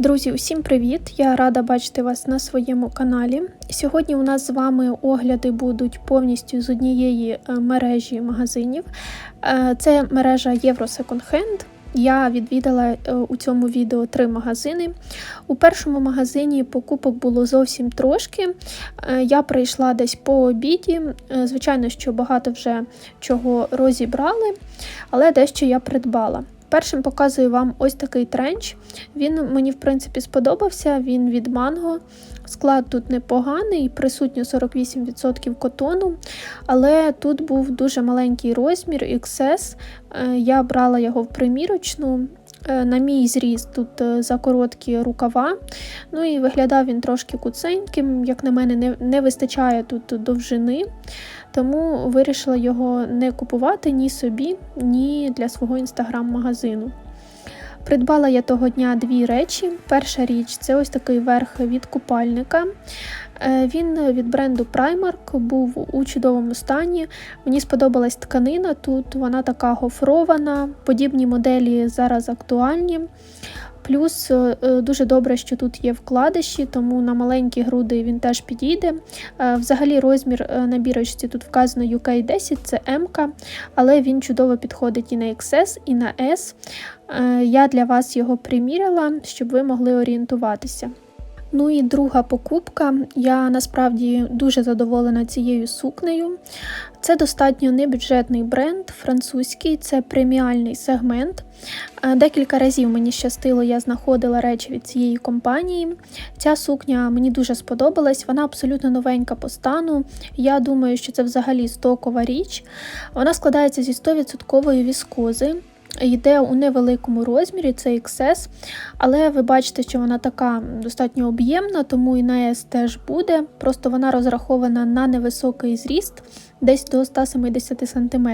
Друзі, усім привіт! Я рада бачити вас на своєму каналі. Сьогодні у нас з вами огляди будуть повністю з однієї е, мережі магазинів. Е, Це мережа Євро Hand. Я відвідала е, у цьому відео три магазини. У першому магазині покупок було зовсім трошки. Я прийшла десь по обіді. Звичайно, що багато вже чого розібрали, але дещо я придбала. Першим показую вам ось такий тренч. Він мені, в принципі, сподобався. Він від манго. Склад тут непоганий, присутньо 48% котону, але тут був дуже маленький розмір XS. Е, Я брала його в примірочну. Е, На мій зріз тут закороткі рукава. Ну і виглядав він трошки куценьким. Як на мене, не, не вистачає тут довжини, тому вирішила його не купувати ні собі, ні для свого інстаграм-магазину. Придбала я того дня дві речі. Перша річ це ось такий верх від купальника. Е, Він від бренду Primark був у чудовому стані. Мені сподобалась тканина тут, вона така гофрована, подібні моделі зараз актуальні. Плюс е, е, дуже добре, що тут є вкладиші, тому на маленькі груди він теж підійде. Е, Взагалі розмір набірочці на бірочці тут вказано UK 10, це М, але він чудово підходить і на XS, і на S. Я для вас його приміряла, щоб ви могли орієнтуватися. Ну і друга покупка. Я насправді дуже задоволена цією сукнею. Це достатньо небюджетний бренд, французький, це преміальний сегмент. Е, Декілька разів мені щастило, я знаходила речі від цієї компанії. Ця сукня мені дуже сподобалась, вона абсолютно новенька по стану. Я думаю, що це взагалі стокова річ. Вона складається зі 100% віскози. Йде у невеликому розмірі, це XS, але ви бачите, що вона така достатньо об'ємна, тому і на S теж буде. Просто вона розрахована на невисокий зріст, десь до 170 см.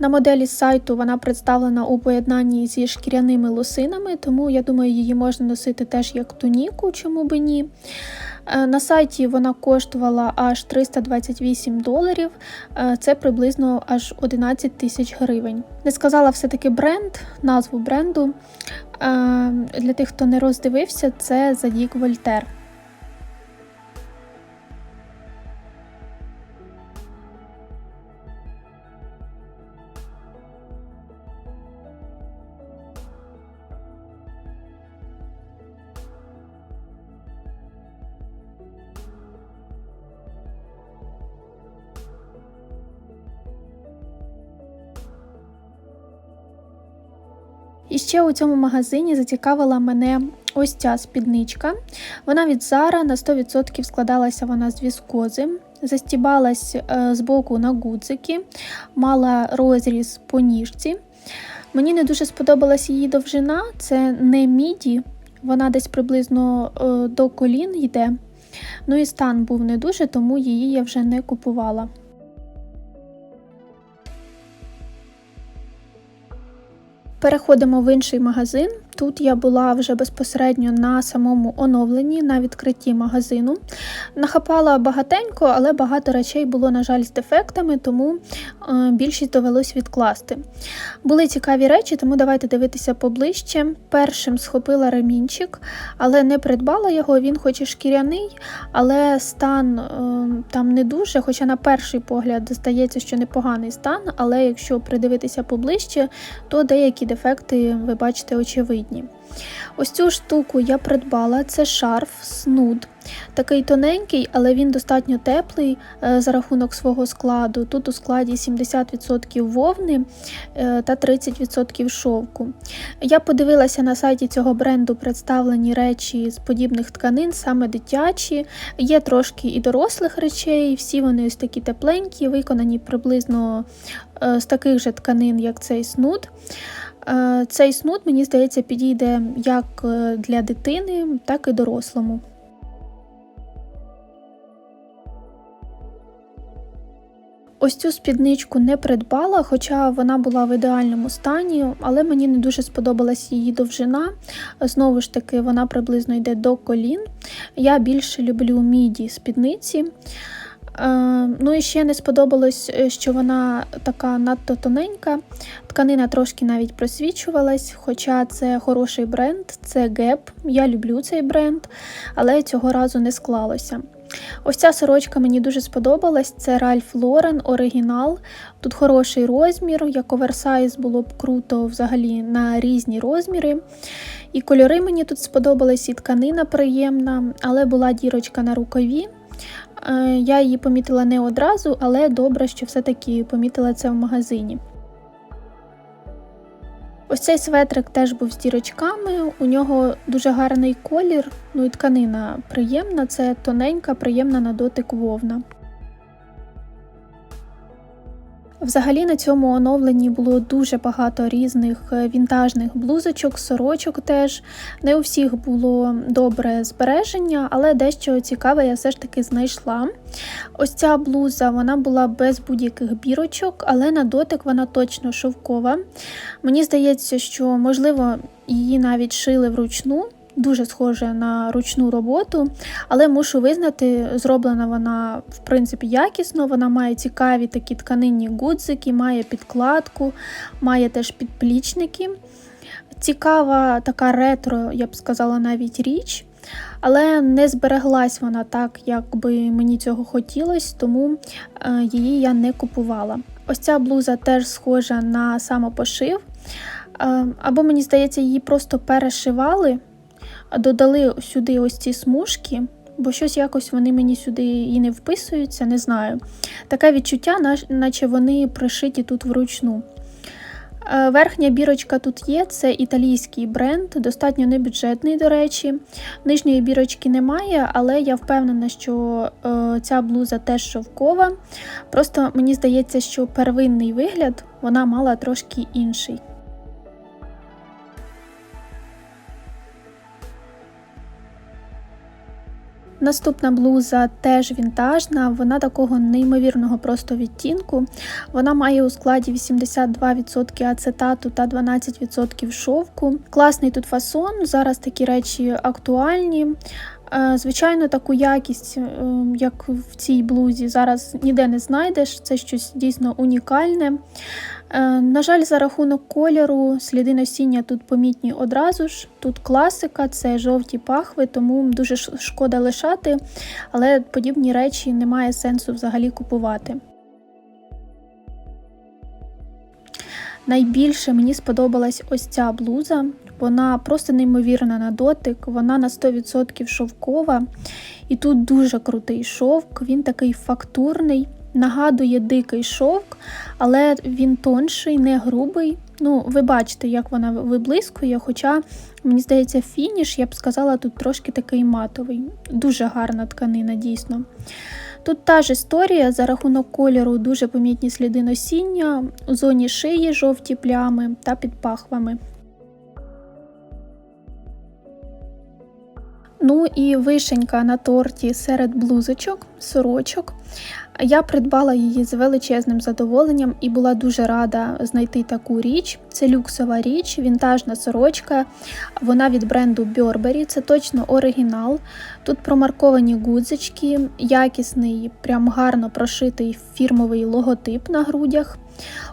На моделі сайту вона представлена у поєднанні зі шкіряними лосинами, тому я думаю, її можна носити теж як туніку, чому би ні. Е, На сайті вона коштувала аж 328 доларів, Е, це приблизно аж 11 тисяч гривень. Не сказала все-таки бренд, назву бренду. Е, Для тих, хто не роздивився, це Задік Вольтер. Ще у цьому магазині зацікавила мене ось ця спідничка. Вона від Zara, на 100% складалася вона з віскози, застібалась е, з боку на гудзики, мала розріз по ніжці. Мені не дуже сподобалась її довжина, це не міді, вона десь приблизно е, до колін йде. Ну і стан був не дуже, тому її я вже не купувала. Переходимо в інший магазин. Тут я була вже безпосередньо на самому оновленні, на відкритті магазину. Нахапала багатенько, але багато речей було, на жаль, з дефектами, тому е, більшість довелось відкласти. Були цікаві речі, тому давайте дивитися поближче. Першим схопила ремінчик, але не придбала його. Він хоч і шкіряний, але стан е, там не дуже. Хоча на перший погляд здається, що непоганий стан, але якщо придивитися поближче, то деякі дефекти ви бачите очевидні. Ось цю штуку я придбала, це шарф снуд. Такий тоненький, але він достатньо теплий е, за рахунок свого складу. Тут у складі 70% вовни е, та 30% шовку. Я подивилася на сайті цього бренду представлені речі з подібних тканин, саме дитячі. Є трошки і дорослих речей, всі вони ось такі тепленькі, виконані приблизно е, з таких же тканин, як цей снуд. Е, Цей снуд, мені здається, підійде як е, для дитини, так і дорослому. Ось цю спідничку не придбала, хоча вона була в ідеальному стані, але мені не дуже сподобалась її довжина. Знову ж таки, вона приблизно йде до колін. Я більше люблю міді спідниці. Е, ну і ще не сподобалось, е, що вона така надто тоненька. Тканина трошки навіть просвічувалась, хоча це хороший бренд, це Gap. Я люблю цей бренд, але цього разу не склалося. Ось ця сорочка мені дуже сподобалась. Це Ralph Lauren оригінал. Тут хороший розмір, як оверсайз було б круто взагалі на різні розміри. І кольори мені тут сподобались, і тканина приємна, але була дірочка на рукаві. Е, я її помітила не одразу, але добре, що все-таки помітила це в магазині. Ось цей светрик теж був з дірочками, у нього дуже гарний колір, ну і тканина приємна, це тоненька, приємна на дотик вовна. Взагалі на цьому оновленні було дуже багато різних е, вінтажних блузочок, сорочок теж. Не у всіх було добре збереження, але дещо цікаве я все ж таки знайшла. Ось ця блуза вона була без будь-яких бірочок, але на дотик вона точно шовкова. Мені здається, що, можливо, її навіть шили вручну дуже схоже на ручну роботу, але мушу визнати, зроблена вона в принципі якісно. Вона має цікаві такі тканинні гудзики, має підкладку, має теж підплічники. Цікава така ретро, я б сказала, навіть річ. Але не збереглась вона так, як би мені цього хотілося, тому е, її я не купувала. Ось ця блуза теж схожа на самопошив. Е, або, мені здається, її просто перешивали, додали сюди ось ці смужки, бо щось якось вони мені сюди і не вписуються, не знаю. Таке відчуття, наче вони пришиті тут вручну. Е, верхня бірочка тут є, це італійський бренд, достатньо небюджетний, до речі. Нижньої бірочки немає, але я впевнена, що е, ця блуза теж шовкова. Просто мені здається, що первинний вигляд вона мала трошки інший. Наступна блуза теж вінтажна, вона такого неймовірного просто відтінку. Вона має у складі 82% ацетату та 12% шовку. Класний тут фасон, зараз такі речі актуальні. Е, звичайно, таку якість, е, як в цій блузі, зараз ніде не знайдеш, це щось дійсно унікальне. Е, на жаль, за рахунок кольору сліди носіння тут помітні одразу ж. Тут класика, це жовті пахви, тому дуже шкода лишати, але подібні речі немає сенсу взагалі купувати. Найбільше мені сподобалась ось ця блуза. Вона просто неймовірна на дотик, вона на 100% шовкова. І тут дуже крутий шовк, він такий фактурний, нагадує дикий шовк, але він тонший, не грубий. Ну, Ви бачите, як вона виблискує, хоча, мені здається, фініш, я б сказала, тут трошки такий матовий. Дуже гарна тканина, дійсно. Тут та ж історія, за рахунок кольору дуже помітні сліди носіння, у зоні шиї жовті плями та під пахвами. Ну і вишенька на торті серед блузочок, сорочок. Я придбала її з величезним задоволенням і була дуже рада знайти таку річ. Це люксова річ, вінтажна сорочка. Вона від бренду Burberry, це точно оригінал. Тут промарковані гудзички, якісний, прям гарно прошитий фірмовий логотип на грудях.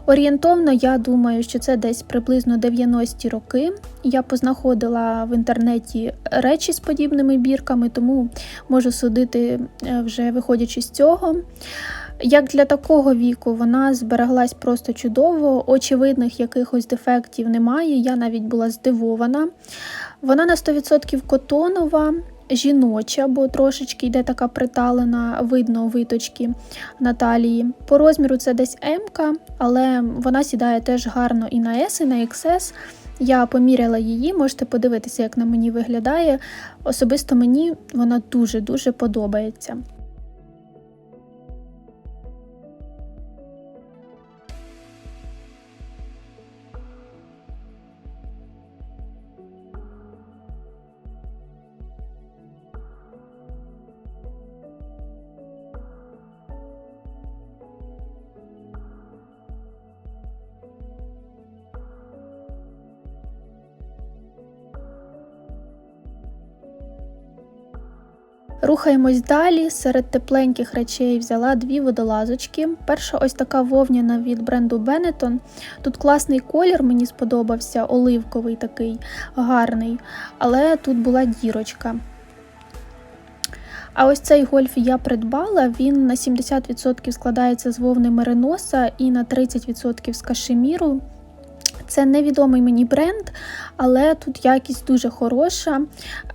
Орієнтовно, я думаю, що це десь приблизно 90-ті роки. Я познаходила в інтернеті речі з подібними бірками, тому можу судити е, вже виходячи з цього. Як для такого віку вона збереглась просто чудово, очевидних якихось дефектів немає, я навіть була здивована. Вона на 100% котонова, жіноча, бо трошечки йде така приталена, видно виточки на талії. По розміру це десь М, але вона сідає теж гарно і на S, і на XS. Я поміряла її, можете подивитися, як на мені виглядає. Особисто мені вона дуже-дуже подобається. Рухаємось далі. Серед тепленьких речей взяла дві водолазочки. Перша ось така вовняна від бренду Benetton. Тут класний колір, мені сподобався, оливковий такий гарний, але тут була дірочка. А ось цей гольф я придбала, він на 70% складається з вовни мериноса і на 30% з кашеміру. Це невідомий мені бренд, але тут якість дуже хороша.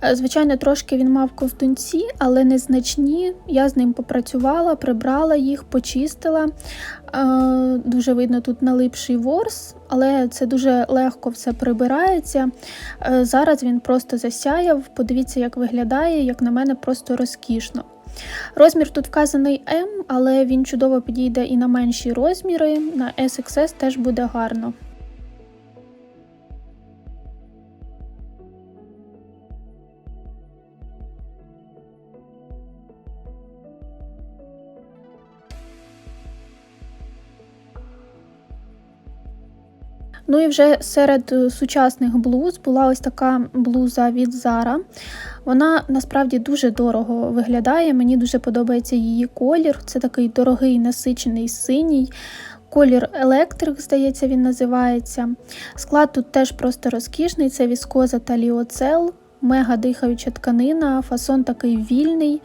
Е, звичайно, трошки він мав ковтунці, але незначні. Я з ним попрацювала, прибрала їх, почистила. Е, дуже видно тут налипший ворс, але це дуже легко все прибирається. Е, зараз він просто засяяв. Подивіться, як виглядає, як на мене, просто розкішно. Розмір тут вказаний М, але він чудово підійде і на менші розміри. На SXS теж буде гарно. Ну і вже серед е, сучасних блуз була ось така блуза від Zara. Вона насправді дуже дорого виглядає. Мені дуже подобається її колір. Це такий дорогий насичений синій. Колір електрик, здається, він називається. Склад тут теж просто розкішний, це віскоза та ліоцел, мега дихаюча тканина, фасон такий вільний.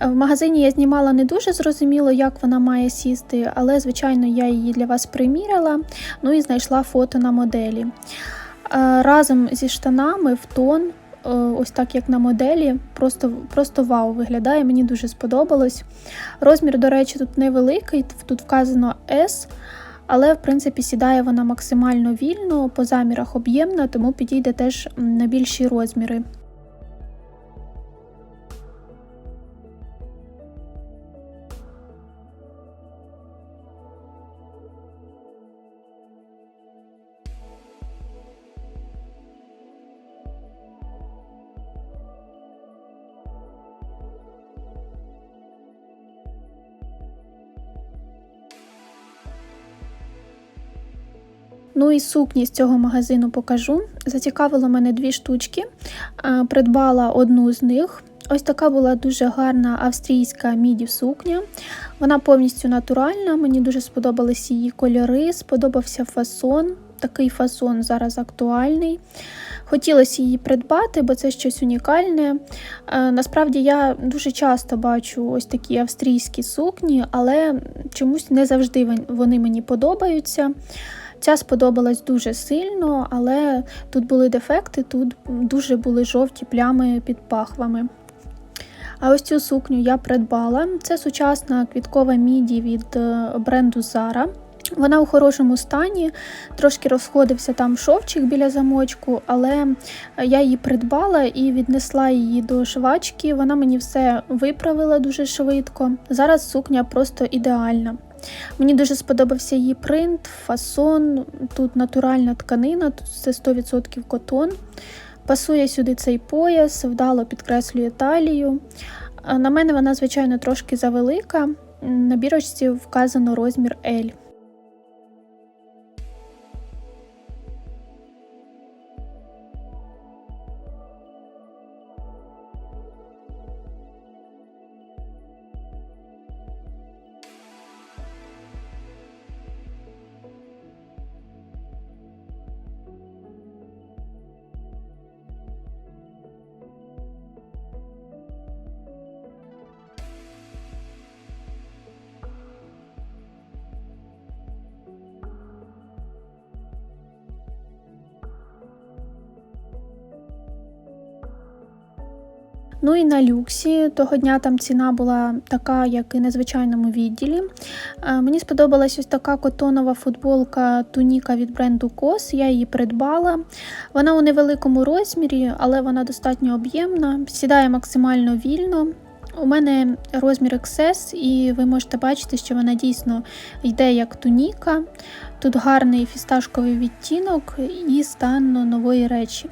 В магазині я знімала не дуже зрозуміло, як вона має сісти, але, звичайно, я її для вас приміряла, ну і знайшла фото на моделі. Разом зі штанами в тон, е, ось так як на моделі, просто просто вау виглядає, мені дуже сподобалось. Розмір, до речі, тут невеликий, тут вказано S, але, в принципі, сідає вона максимально вільно, по замірах об'ємна, тому підійде теж на більші розміри. Ну і сукні з цього магазину покажу. Зацікавило мене дві штучки. Придбала одну з них. Ось така була дуже гарна австрійська міді сукня. Вона повністю натуральна, мені дуже сподобались її кольори, сподобався фасон. Такий фасон зараз актуальний. Хотілося її придбати, бо це щось унікальне. Насправді я дуже часто бачу ось такі австрійські сукні, але чомусь не завжди вони мені подобаються. Ця сподобалась дуже сильно, але тут були дефекти, тут дуже були жовті плями під пахвами. А ось цю сукню я придбала. Це сучасна квіткова міді від е, бренду Zara. Вона у хорошому стані, трошки розходився там шовчик біля замочку, але я її придбала і віднесла її до швачки. Вона мені все виправила дуже швидко. Зараз сукня просто ідеальна. Мені дуже сподобався її принт, фасон, тут натуральна тканина, тут це 100% котон. Пасує сюди цей пояс, вдало підкреслює талію. На мене вона, звичайно, трошки завелика. На бірочці вказано розмір L. Ну і на люксі того дня там ціна була така, як і на звичайному відділі. Е, мені сподобалась ось така котонова футболка туніка від бренду COS, Я її придбала. Вона у невеликому розмірі, але вона достатньо об'ємна, сідає максимально вільно. У мене розмір XS, і ви можете бачити, що вона дійсно йде як туніка. Тут гарний фісташковий відтінок і стан нової речі.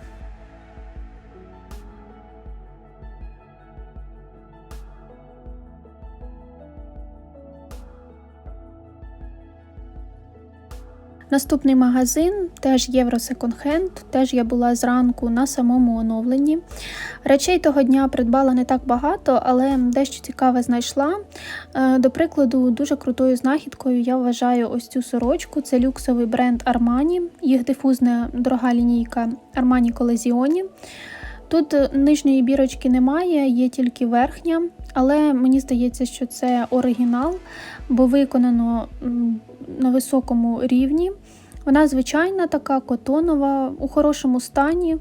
Наступний магазин теж Євро Секонд-хенд, теж я була зранку на самому оновленні. Речей того дня придбала не так багато, але дещо цікаве знайшла. Е, До прикладу, дуже крутою знахідкою я вважаю ось цю сорочку. Це люксовий бренд Armani, їх дифузна дорога лінійка Armani Collezioni. Тут е, нижньої бірочки немає, є тільки верхня, але мені здається, що це оригінал, бо виконано на високому рівні. Вона звичайна така, котонова, у хорошому стані.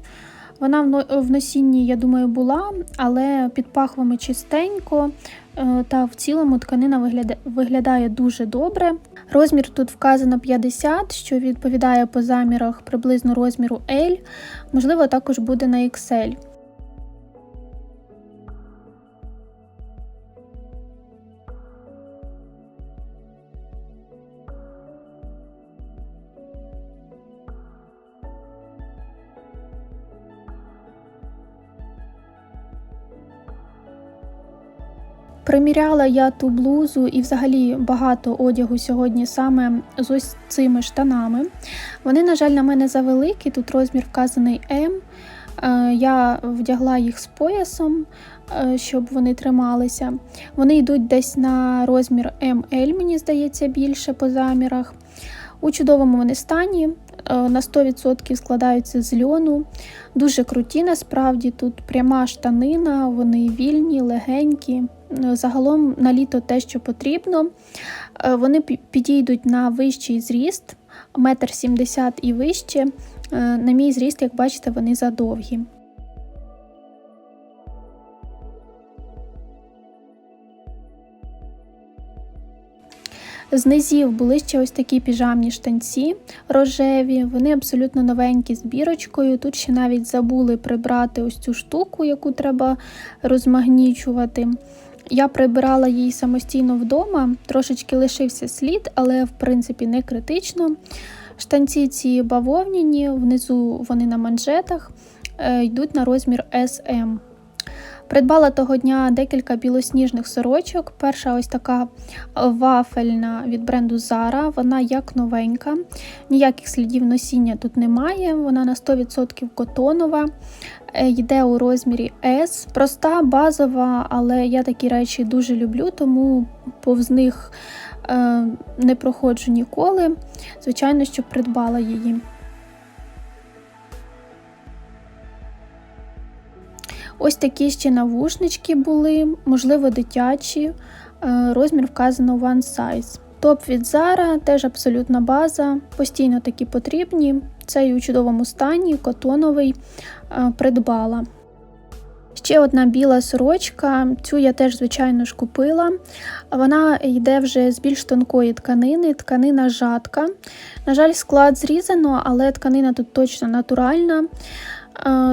Вона в но- носінні, я думаю, була, але під пахвами чистенько, е, та в цілому тканина виглядає дуже добре. Розмір тут вказано 50, що відповідає по замірах приблизно розміру L, можливо, також буде на XL. Приміряла я ту блузу і взагалі багато одягу сьогодні саме з ось цими штанами. Вони, на жаль, на мене завеликі, тут розмір вказаний М. Е, Я вдягла їх з поясом, е, щоб вони трималися. Вони йдуть десь на розмір ML, мені здається, більше по замірах. У чудовому вони стані, е, на 100% складаються з льону. Дуже круті, насправді тут пряма штанина, вони вільні, легенькі. Е, Загалом на літо те, що потрібно. Е, Вони підійдуть на вищий зріст, метр сімдесят і вище. Е, На мій зріст, як бачите, вони задовгі. З низів були ще ось такі піжамні штанці рожеві, вони абсолютно новенькі з бірочкою. Тут ще навіть забули прибрати ось цю штуку, яку треба розмагнічувати. Я прибирала її самостійно вдома, трошечки лишився слід, але в принципі не критично. Штанці ці бавовняні, внизу вони на манжетах, е, йдуть на розмір SM. Придбала того дня декілька білосніжних сорочок. Перша ось така вафельна від бренду Zara, вона як новенька, ніяких слідів носіння тут немає. Вона на 100% котонова, е, йде у розмірі S. Проста, базова, але я такі речі дуже люблю, тому повз них е, не проходжу ніколи. Звичайно, що придбала її. Ось такі ще навушнички були, можливо, дитячі. Е, Розмір вказано one size. Топ від Zara, теж абсолютна база, постійно такі потрібні. Цей у чудовому стані, котоновий, е, придбала. Ще одна біла сорочка, цю я теж, звичайно ж, купила. Вона йде вже з більш тонкої тканини, тканина жатка. На жаль, склад зрізано, але тканина тут точно натуральна.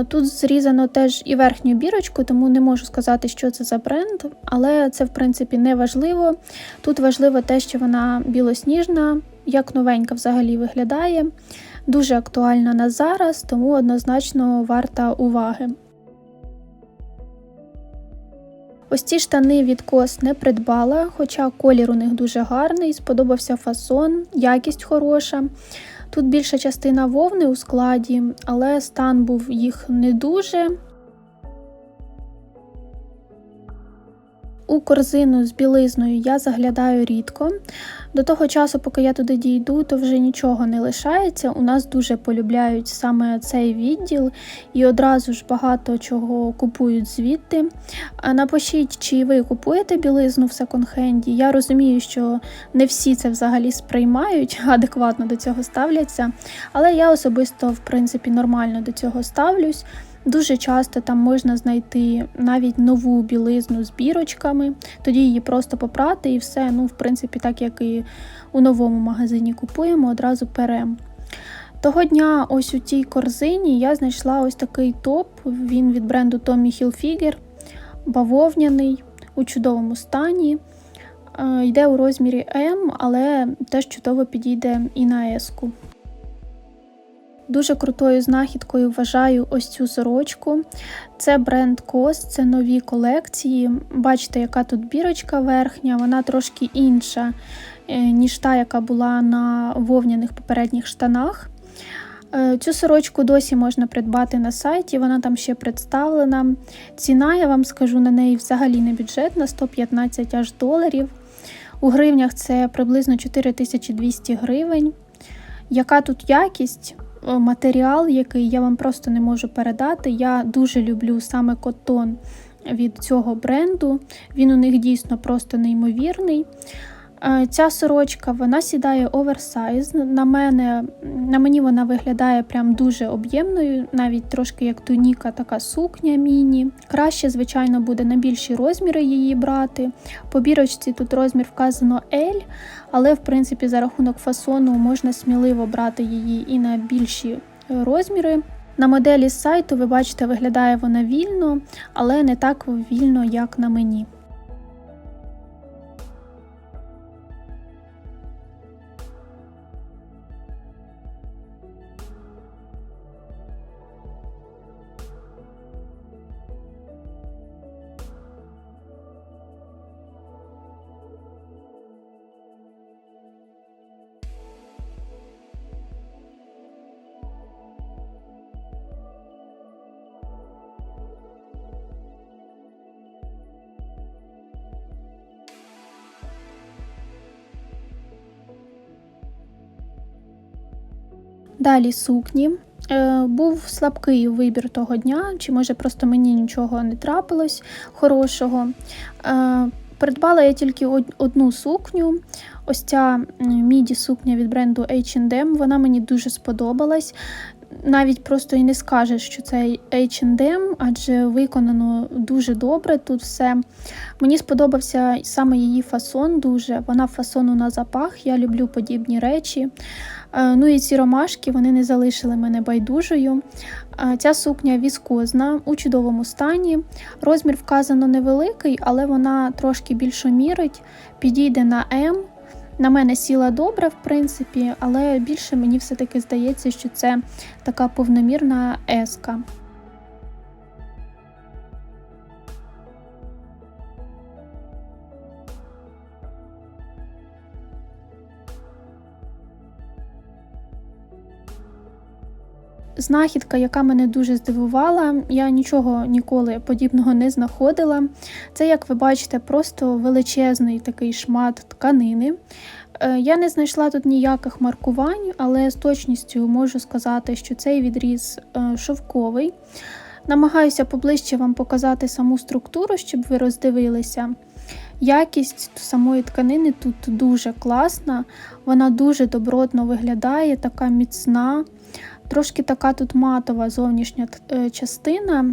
Тут зрізано теж і верхню бірочку, тому не можу сказати, що це за бренд, але це в принципі не важливо. Тут важливо те, що вона білосніжна, як новенька взагалі виглядає. Дуже актуальна на зараз, тому однозначно варта уваги. Ось ці штани від кос не придбала, хоча колір у них дуже гарний, сподобався фасон, якість хороша. Тут більша частина вовни у складі, але стан був їх не дуже. У корзину з білизною я заглядаю рідко. До того часу, поки я туди дійду, то вже нічого не лишається. У нас дуже полюбляють саме цей відділ і одразу ж багато чого купують звідти. Напишіть, чи ви купуєте білизну в секонд-хенді. Я розумію, що не всі це взагалі сприймають, адекватно до цього ставляться. Але я особисто, в принципі, нормально до цього ставлюсь. Дуже часто там можна знайти навіть нову білизну з бірочками, тоді її просто попрати і все. Ну, в принципі, так як і у новому магазині купуємо, одразу перем. Того дня, ось у цій корзині, я знайшла ось такий топ. Він від бренду Tommy Hilfiger, бавовняний, у чудовому стані. Е, Йде у розмірі М, але теж чудово підійде і на S-ку. Дуже крутою знахідкою вважаю ось цю сорочку. Це бренд COS, це нові колекції. Бачите, яка тут бірочка верхня, вона трошки інша, е, ніж та, яка була на вовняних попередніх штанах. Е, Цю сорочку досі можна придбати на сайті, вона там ще представлена. Ціна, я вам скажу, на неї взагалі не бюджетна 115 аж доларів. У гривнях це приблизно 4200 гривень. Яка тут якість? Е, Матеріал, який я вам просто не можу передати. Я дуже люблю саме котон від цього бренду. Він у них дійсно просто неймовірний. Е, Ця сорочка вона сідає оверсайз. На мене, на мені вона виглядає прям дуже об'ємною, навіть трошки як туніка, така сукня міні. Краще, звичайно, буде на більші розміри її брати. По бірочці тут розмір вказано L, але в принципі за рахунок фасону можна сміливо брати її і на більші е, розміри. На моделі сайту ви бачите, виглядає вона вільно, але не так вільно, як на мені. Далі сукні. Е, Був слабкий вибір того дня, чи може просто мені нічого не трапилось хорошого. Е, Придбала я тільки одну сукню. Ось ця міді сукня від бренду H&M, вона мені дуже сподобалась. Навіть просто і не скажеш, що це H&M, адже виконано дуже добре тут все. Мені сподобався саме її фасон дуже. Вона фасону на запах, я люблю подібні речі. Е, Ну і ці ромашки вони не залишили мене байдужою. Е, Ця сукня віскозна у чудовому стані. Розмір вказано невеликий, але вона трошки більше мірить, підійде на М. На мене сіла добре, в принципі, але більше мені все-таки здається, що це така повномірна еска. Знахідка, яка мене дуже здивувала, я нічого ніколи подібного не знаходила. Це, як ви бачите, просто величезний такий шмат тканини. Е, Я не знайшла тут ніяких маркувань, але з точністю можу сказати, що цей відріз е, шовковий. Намагаюся поближче вам показати саму структуру, щоб ви роздивилися. Якість самої тканини тут дуже класна, вона дуже добротно виглядає, така міцна. Трошки така тут матова зовнішня е, частина.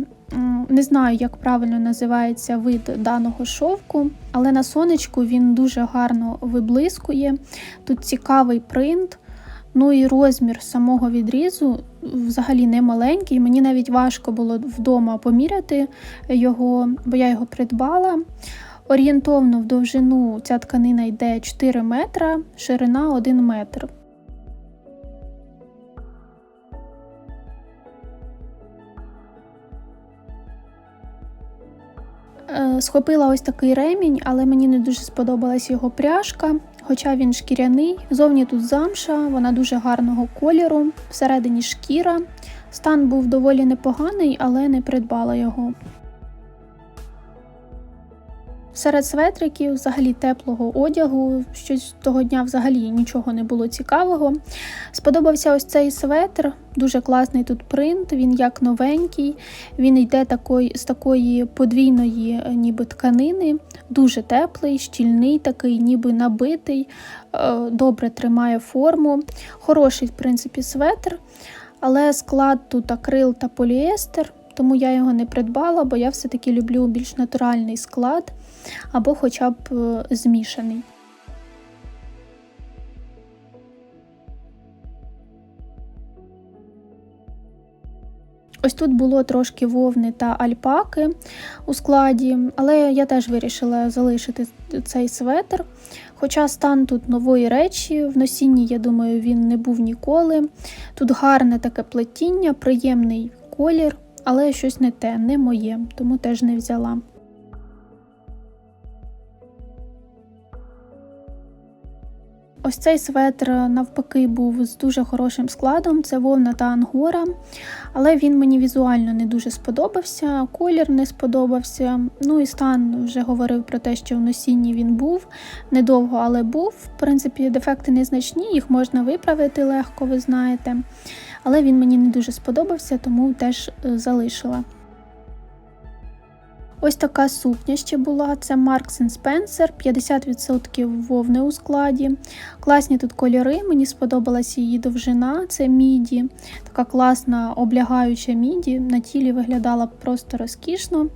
Не знаю, як правильно називається вид даного шовку, але на сонечку він дуже гарно виблискує. Тут цікавий принт. Ну і розмір самого відрізу взагалі не маленький. Мені навіть важко було вдома поміряти його, бо я його придбала. Орієнтовно в довжину ця тканина йде 4 метра, ширина 1 метр. Схопила ось такий ремінь, але мені не дуже сподобалась його пряжка, хоча він шкіряний. Зовні тут замша, вона дуже гарного кольору, всередині шкіра. Стан був доволі непоганий, але не придбала його. Серед светриків, взагалі теплого одягу, щось того дня взагалі нічого не було цікавого. Сподобався ось цей светр, дуже класний тут принт, він як новенький, він йде такої, з такої подвійної е, ніби тканини, дуже теплий, щільний, такий, ніби набитий, е, добре тримає форму. Хороший, в принципі, светр, але склад тут акрил та поліестер. Тому я його не придбала, бо я все-таки люблю більш натуральний склад або хоча б е, змішаний. Ось тут було трошки вовни та альпаки у складі, але я теж вирішила залишити цей светр. Хоча стан тут нової речі, в носінні, я думаю, він не був ніколи. Тут гарне таке плетіння, приємний колір, але щось не те, не моє, тому теж не взяла. Ось цей светр навпаки був з дуже хорошим складом. Це вовна та ангора, але він мені візуально не дуже сподобався, колір не сподобався. Ну і стан вже говорив про те, що в носінні він був недовго, але був. В принципі, дефекти незначні, їх можна виправити легко, ви знаєте. Але він мені не дуже сподобався, тому теж е, залишила. Ось така сукня ще була. Це Marks Spencer, 50% вовни у складі. Класні тут кольори, мені сподобалася її довжина, це міді. Така класна облягаюча міді. На тілі виглядала просто розкішно.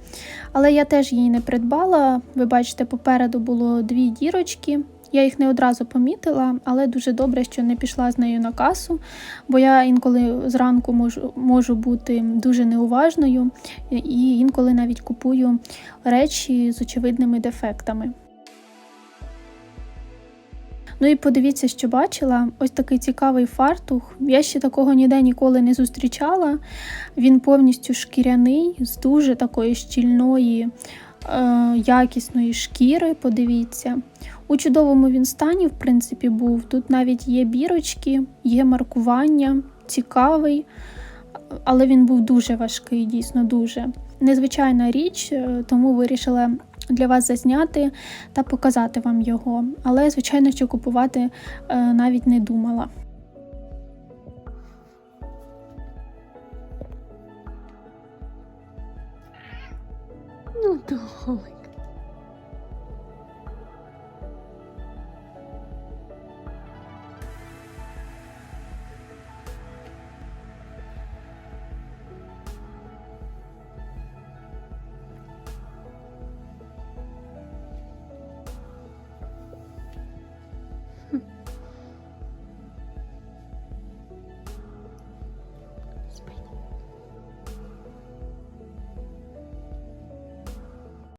Але я теж її не придбала. Ви бачите, попереду було дві дірочки. Я їх не одразу помітила, але дуже добре, що не пішла з нею на касу, бо я інколи зранку можу, можу бути дуже неуважною і інколи навіть купую речі з очевидними дефектами. Ну і подивіться, що бачила. Ось такий цікавий фартух. Я ще такого ніде ніколи не зустрічала. Він повністю шкіряний, з дуже такої щільної, е, якісної шкіри. Подивіться. У чудовому він стані, в принципі, був. Тут навіть є бірочки, є маркування, цікавий, але він був дуже важкий, дійсно дуже. Незвичайна річ, е, тому вирішила для вас зазняти та показати вам його. Але, звичайно, що купувати е, навіть не думала. Ну, давай.